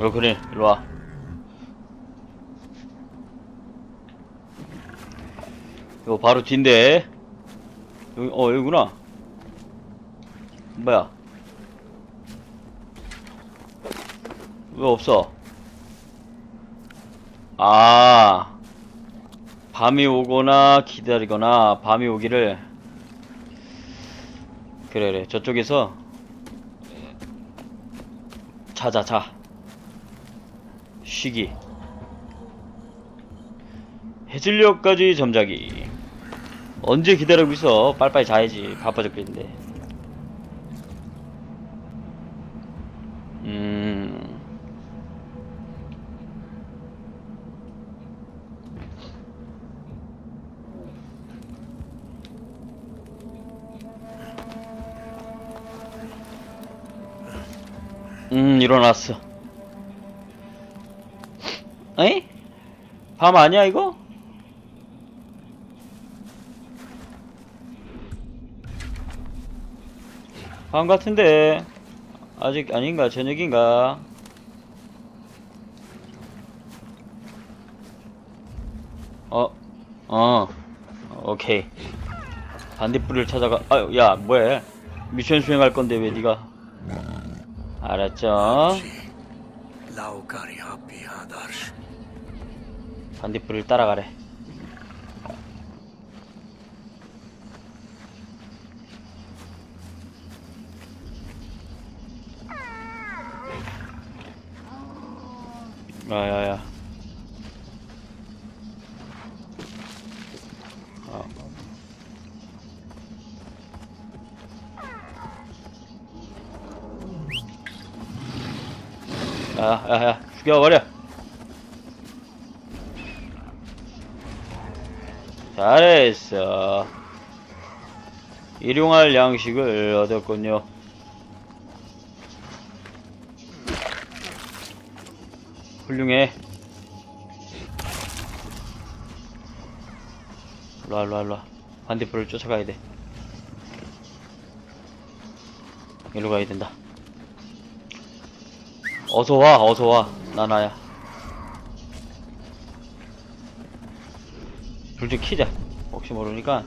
어 그래 일로와. 이거 바로 뒤인데. 여기 어 여기구나. 뭐야? 왜 없어? 아 밤이 오거나 기다리거나 밤이 오기를. 그래 그래. 저쪽에서. 자자 자 쉬기. 해질녘까지 점자기. 언제 기다리고 있어? 빨리빨리 자야지. 바빠 죽겠는데. 음. 음, 일어났어. 에이? 밤 아니야, 이거? 밤 같은데. 아직 아닌가? 저녁인가? 어, 어, 오케이. 반딧불을 찾아가. 아유, 야, 뭐해? 미션 수행할 건데 왜 네가? 알았죠? 반딧불을 따라가래. 야야야. 아. 야, 야, 야, 죽여버려. 잘했어. 일용할 양식을 얻었군요. 훌륭해. 일로와, 일로와, 일로와. 반대편을 쫓아가야 돼. 일로 가야 된다. 어서 와, 어서 와. 나나야. 불 좀 키자. 혹시 모르니까.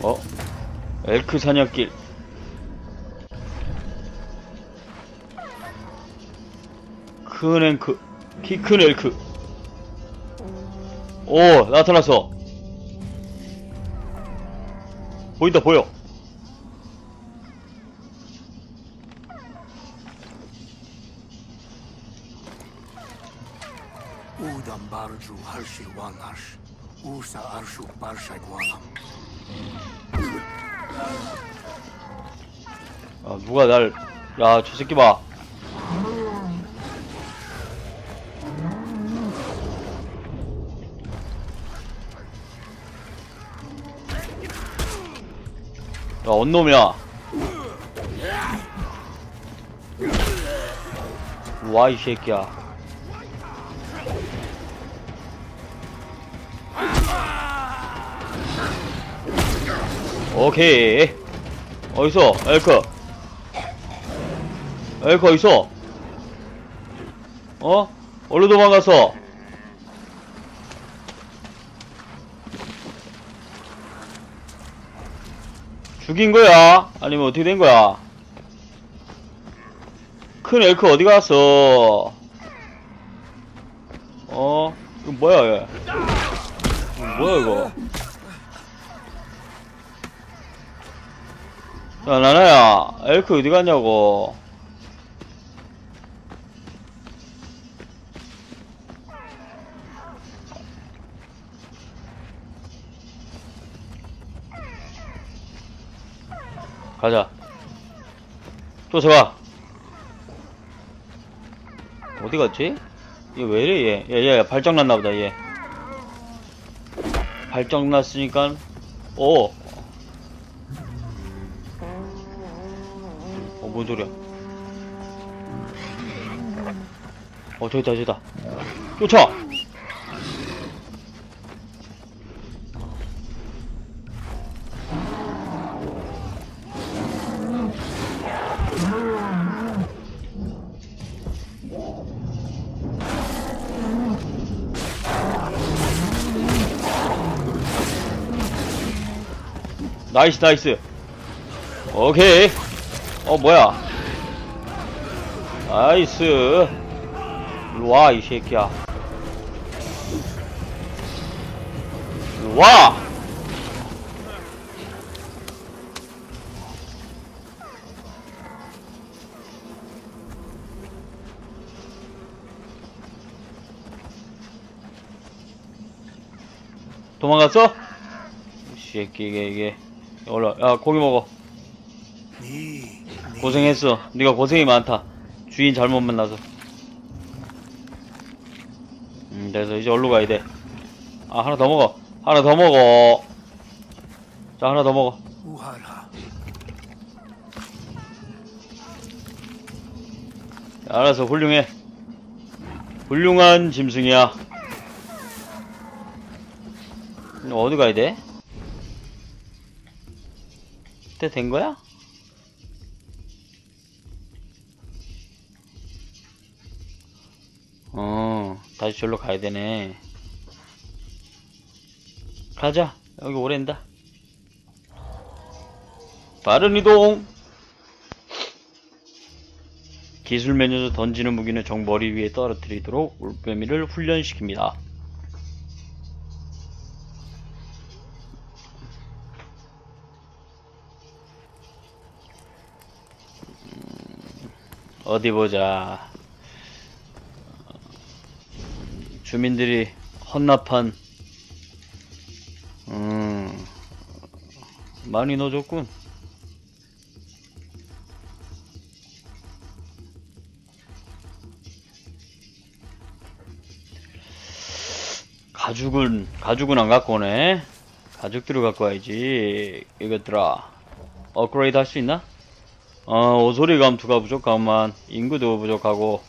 어? 엘크 사냥길. 큰 앵크. 키 큰 엘크. 오, 나타났어. 보인다, 보여. Barju harshi wanash. Usa arshu parshak wanam. 아, 누가 날, 야, 저 새끼 봐. 언놈이야. 와, 이 새끼야. 오케이. 어디서? 엘크. 엘크 어디서? 어? 어디로 도망갔어? 죽인 거야? 아니면 어떻게 된 거야? 큰 엘크 어디 갔어? 어? 이거 뭐야, 얘? 이거 뭐야, 이거? 야, 나나야, 엘크 어디 갔냐고. 가자. 쫓아가. 어디 갔지? 얘 왜 이래, 얘? 얘, 얘, 발정 났나 보다, 얘. 발정 났으니까, 오! 어, 뭔 소리야? 어, 저기다, 저기다. 쫓아! 나이스 나이스. 오케이. 어 뭐야? 나이스. 일로와 이 새끼야. 일로와! 도망갔어? 이 새끼 이게 이게 올라. 야 고기 먹어. 고생했어. 네가 고생이 많다. 주인 잘못 만나서. 음 그래서 이제 얼로 가야 돼아 하나 더 먹어. 하나 더 먹어. 자 하나 더 먹어. 알아서 훌륭해. 훌륭한 짐승이야. 너 어디 가야 돼? 그때 된 거야? 어 다시 절로 가야 되네 가자 여기 오랜다 빠른 이동 기술 메뉴에서 던지는 무기는 정 머리 위에 떨어뜨리도록 올빼미를 훈련시킵니다. 어디 보자. 주민들이 헌납한 음 많이 넣어줬군. 가죽은 가죽은 안 갖고 오네. 가죽들을 갖고 와야지. 이것들아. 업그레이드 할 수 있나? 어, 오소리 감투가 부족하만 인구도 부족하고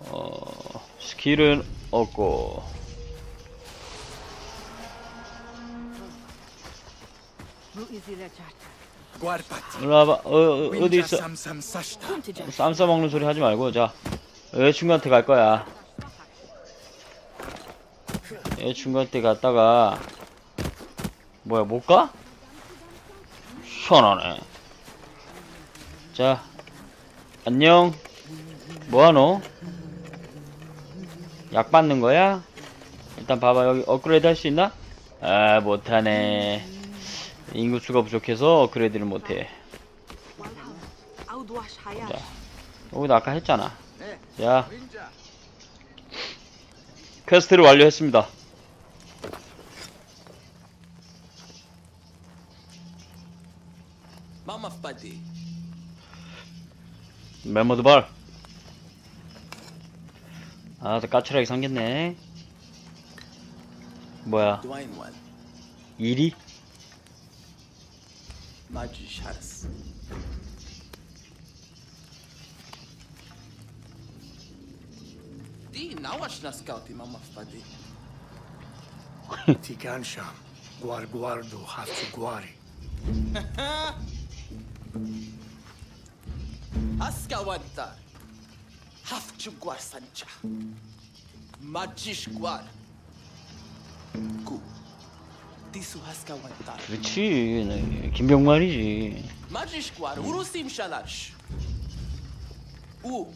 어, 스킬은 없고 Guarpat. 일로 와봐. 어, 어, Winja 있어? 쌈 싸먹는 소리 하지 말고 자 여자친구한테 갈 거야 여자친구한테 갔다가 뭐야 못 가? 희한하네 자 안녕 뭐하노? 약 받는 거야? 일단 봐봐 여기 업그레이드 할 수 있나? 아 못하네 인구수가 부족해서 업그레이드를 못해 자 여기도 아까 했잖아. 자, 퀘스트를 완료했습니다. Mama Fadi. 멤버드 발. 아, 또 까칠하게 생겼네. 뭐야? Maji Sharas. Di nawash na scouti Mama Fadi. Tigansham. Guar guardo haftu guari. Aska wanta. Hafchu gwar sancha. Majish gwar. Gu. Disu haska wanta. 그렇지. 네, 김병만이지. Majish gwar. Urusim shalash. U.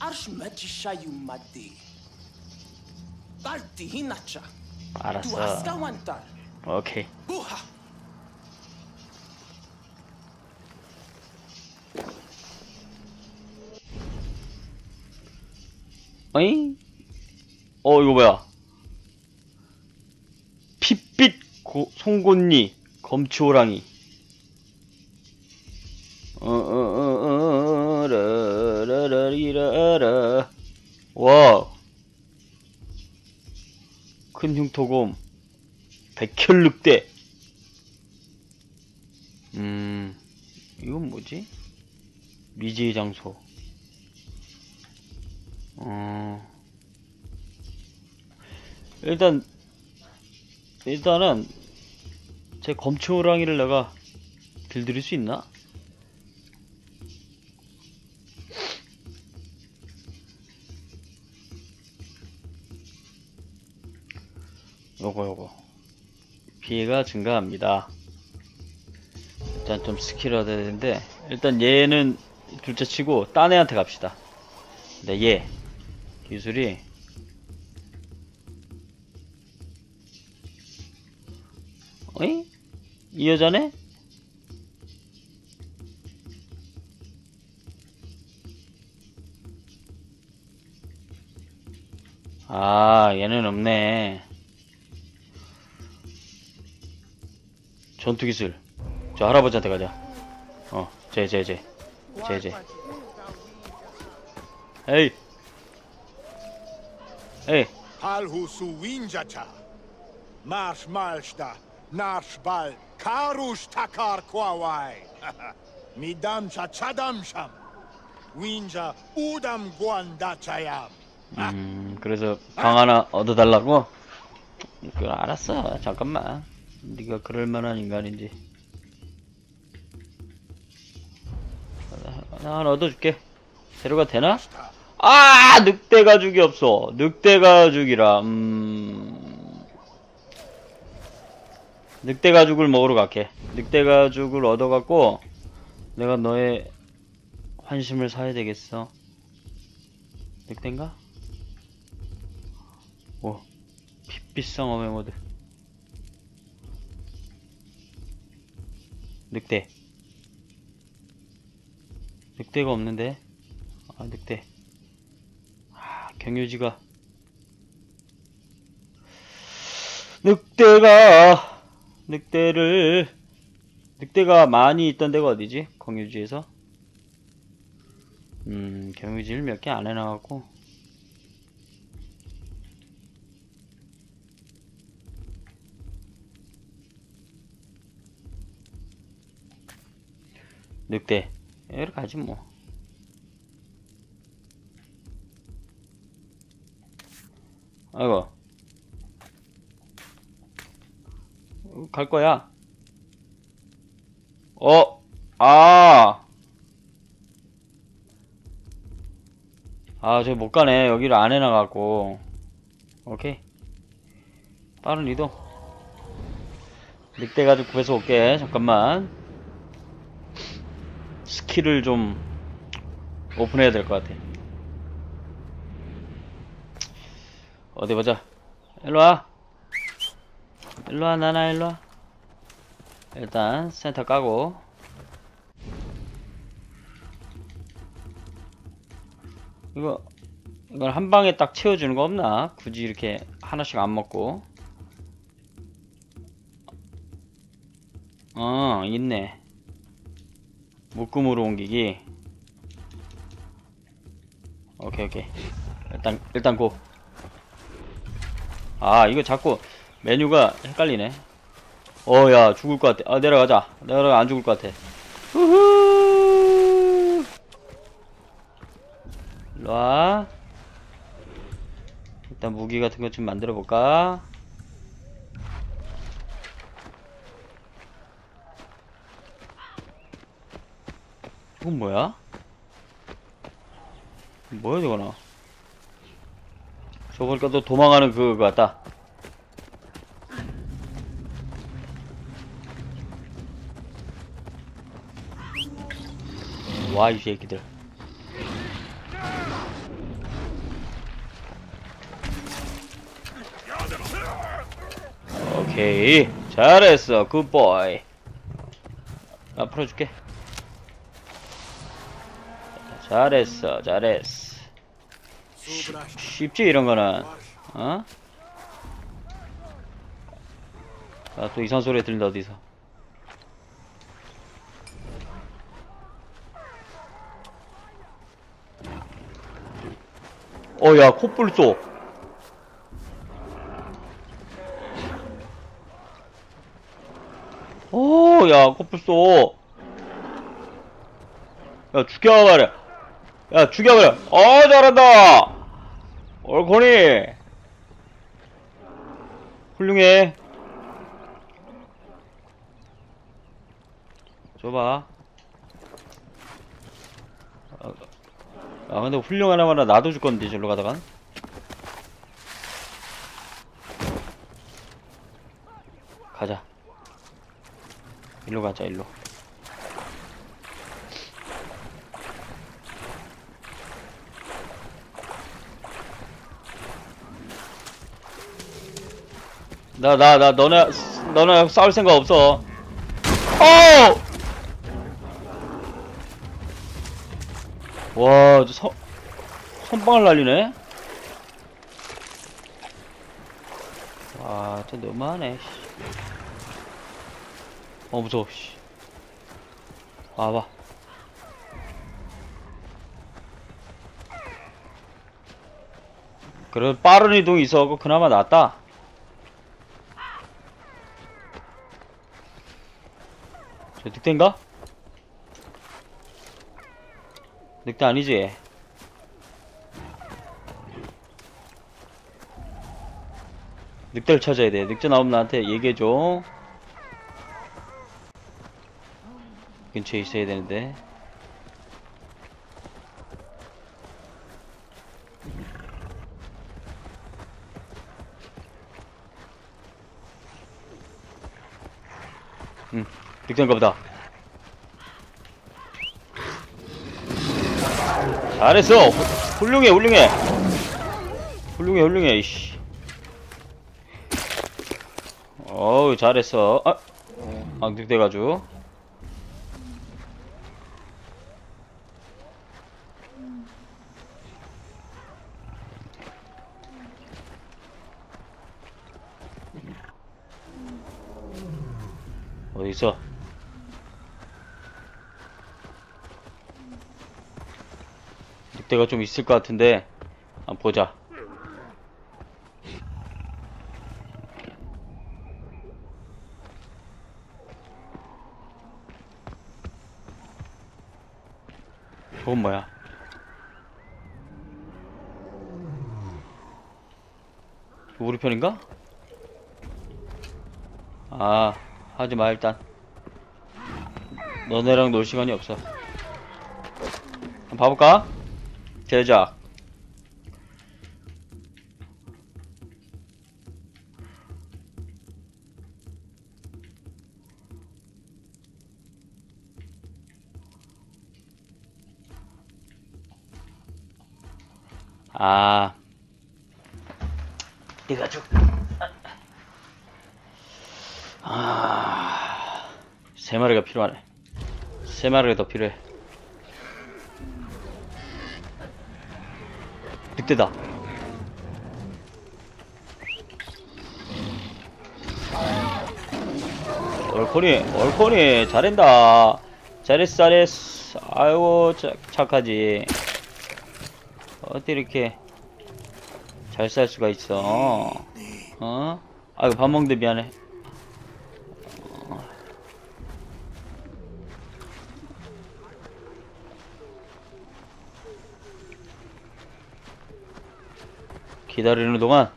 Arsh majishayu madi. Tarti hinacha. 알았어. 오케이. Buha. 어잉? 어, 이거 뭐야? 핏빛 고, 송곳니 검치호랑이. 어, 어, 어. 와. 큰 흉토곰. 백혈늑대. 음, 이건 뭐지? 미지의 장소. 어. 일단 일단은 제 검초호랑이를 내가 길들일 수 있나? 요거 요거 피해가 증가합니다. 일단 좀 스킬 얻어야 되는데 일단 얘는 둘째 치고 딴 애한테 갑시다. 근데 얘 기술이 어이? 이 여자네? 아, 얘는 없네. 전투 기술. 저 할아버지한테 가자. 어, 쟤, 쟤, 쟤. 쟤, 쟤. 에이. 에이. Halhusu Winjata. Marsh Malsta. Narshbal. Karush Takar Kwawai. Midam Chachadam Sham. Winja Udam Guandachayam. 음, 그래서 방 하나 얻어달라고? 그 알았어. 잠깐만. 네가 그럴 만한 인간인지. 나 하나 얻어줄게. 재료가 되나? 아, 늑대 가죽이 없어. 늑대 가죽이라. 음. 늑대 가죽을 먹으러 갈게. 늑대 가죽을 얻어갖고 내가 너의 환심을 사야 되겠어. 늑대인가? 오, 핏비상 어메 모드. 늑대. 늑대가 없는데? 아, 늑대. 아, 경유지가. 늑대가, 늑대를, 늑대가 많이 있던 데가 어디지? 경유지에서? 음, 경유지를 몇 개 안 해놔갖고. 늑대 여기로 가지 뭐 아이고 어, 갈 거야 어? 아! 아, 저못 가네. 여기를 안 해놔갖고. 오케이. 빠른 이동. 늑대 가지고 구해서 올게. 잠깐만. 스킬을 좀 오픈해야 될 것 같아. 어디 보자. 일로와. 일로와, 나나, 일로와. 일단, 센터 까고. 이거, 이걸 한 방에 딱 채워주는 거 없나? 굳이 이렇게 하나씩 안 먹고. 어, 있네. 묶음으로 옮기기 오케이 오케이 일단 일단 고 아 이거 자꾸 메뉴가 헷갈리네. 어 야 죽을 것 같아. 아 내려가자. 내려가 안 죽을 것 같아. 후후! 일로와. 일단 무기 같은 것 좀 만들어 볼까? 이건 뭐야? 뭐야 저거나 저 보니까 또 도망가는 그거 같다. 와 이 새끼들. 오케이. 잘했어 굿보이 나 풀어줄게. 잘했어, 잘했어. 쉽, 쉽지 이런 거는, 어? 아, 또 이상한 소리 들린다 어디서? 어, 야, 콧불 쏘. 오, 야, 콧불 쏘. 야, 죽여버려. 야, 죽여버려. 어, 잘한다! 얼코니! 훌륭해. 줘봐. 아, 아, 근데 훌륭 하나마나 놔둬 줄 건데, 저로 가다간. 가자. 일로 가자, 일로. 나, 나, 나, 너네, 너네 싸울 생각 없어. 어! 와, 저 선, 선방을 날리네? 와, 저 너무하네, 씨. 어, 무서워, 씨. 와봐. 그래, 빠른 이동이 있어갖고 그나마 낫다. 늑대인가? 늑대 아니지? 늑대를 찾아야 돼. 늑대 나오면 나한테 얘기해줘. 근처에 있어야 되는데. 응, 늑대인가 보다. 잘했어! 후- 훌륭해, 훌륭해! 훌륭해, 훌륭해, 이씨. 어우, 잘했어. 아! 아, 늑대가지고. 어디 있어? 늑대가 좀 있을 것 같은데 한번 보자. 저건 뭐야? 우리 편인가? 아, 하지 마, 일단. 너네랑 놀 시간이 없어. 한번 봐볼까? 제작. 아. 네가 좀. 아. 세 마리가 필요하네. 세 마리가 더 필요해. 늑대다. 얼코니, 얼코니, 잘한다. 잘했어, 잘했어. 아이고, 착, 착하지. 어디 이렇게 잘 살 수가 있어. 어? 아이고, 밥 먹는데 미안해. 기다리는 동안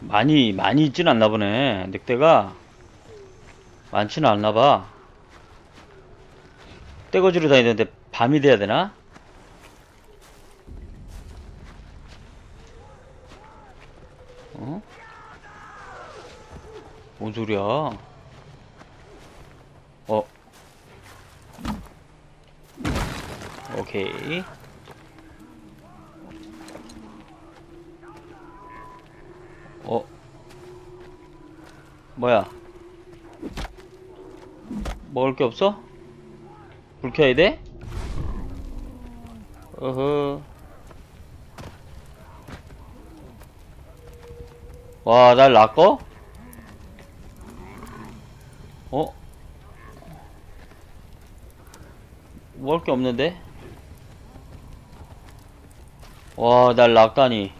많이 많이 있진 않나 보네. 늑대가 많지는 않나 봐 떼거지로 다니는데 밤이 돼야 되나? 어? 뭔 소리야? 어. 오케이. 어. 뭐야? 먹을 게 없어? 불 켜야 돼? 어허. 와, 날 낚어? 어? 먹을 게 없는데? 와, 날 낚다니.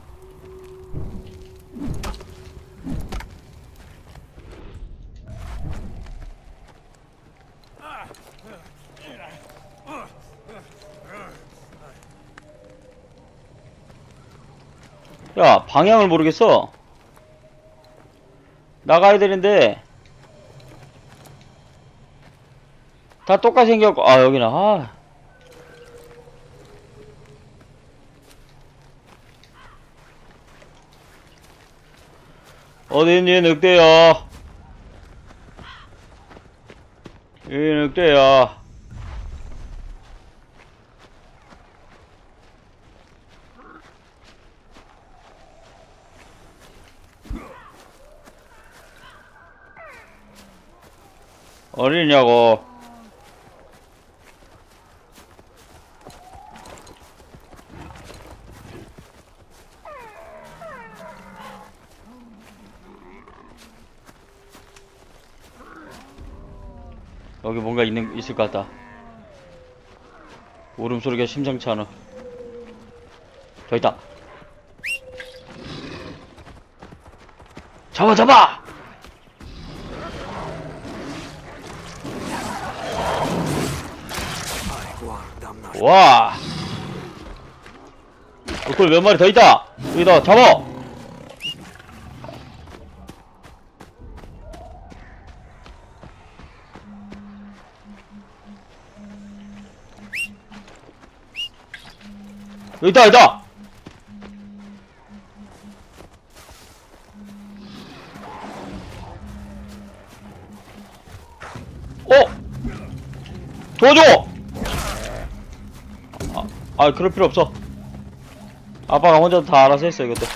야, 방향을 모르겠어. 나가야 되는데. 다 똑같이 생겼고, 아, 여기나, 아. 어디 있니, 늑대야? 이 늑대야. 어디냐고. 여기 뭔가 있는 있을 것 같다. 울음소리가 심상치 않아. 저 있다. 잡아 잡아! 와! 그걸 몇 마리 더 있다! 여기다 잡아! 여기 있다, 여기 있다! 어? 도와줘! 아, 아, 그럴 필요 없어. 아빠가 혼자 다 알아서 했어, 이것도.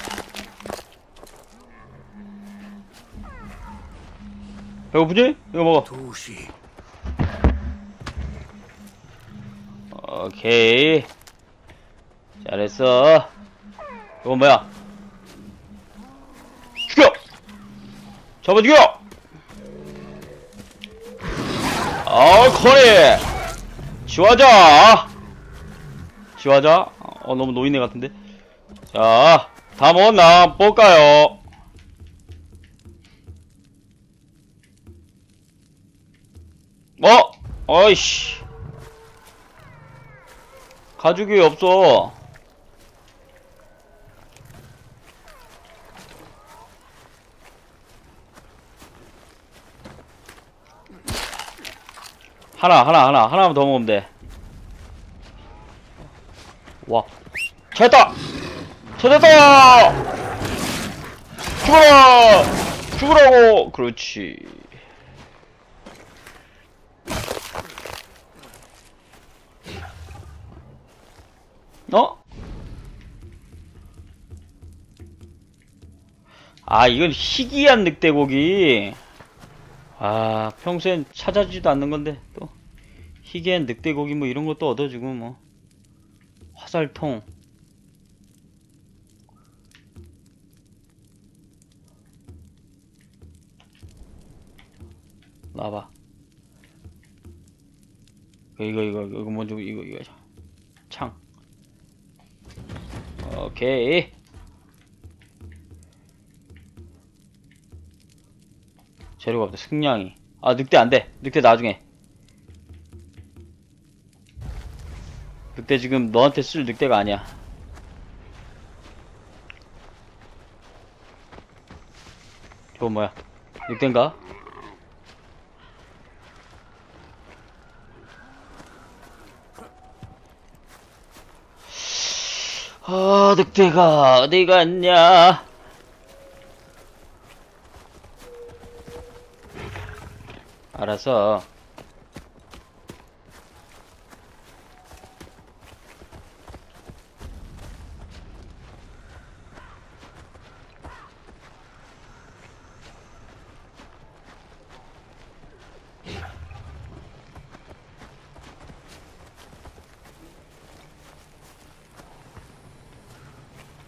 배고프지? 이거 먹어. Tusi. 오케이. 잘했어. 이건 뭐야? 죽여! 잡아 죽여! 아, 커리! 지화자! 지화자? 어, 너무 노인네 같은데? 자, 다 먹었나? 볼까요? 어? 어이씨. 가죽이 없어. 하나, 하나, 하나, 하나만 더 먹으면 돼. 와. 찾았다! 찾았다! 죽어라! 죽으라고! 그렇지. 어? 아, 이건 희귀한 늑대고기. 아, 평소엔 찾아지도 않는 건데, 또. 희귀한 늑대고기 뭐 이런 것도 얻어주고, 뭐. 화살통. 나봐. 이거, 이거, 이거 먼저, 이거, 이거. 창. 오케이. 재료가 없다. 승냥이. 아, 늑대 안 돼. 늑대 나중에. 늑대 지금 너한테 쓸 늑대가 아니야. 저건 뭐야? 늑대인가? 아, 늑대가 어디 갔냐? 알았어.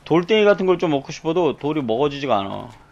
돌덩이 같은 걸 좀 먹고 싶어도 돌이 먹어지지가 않아.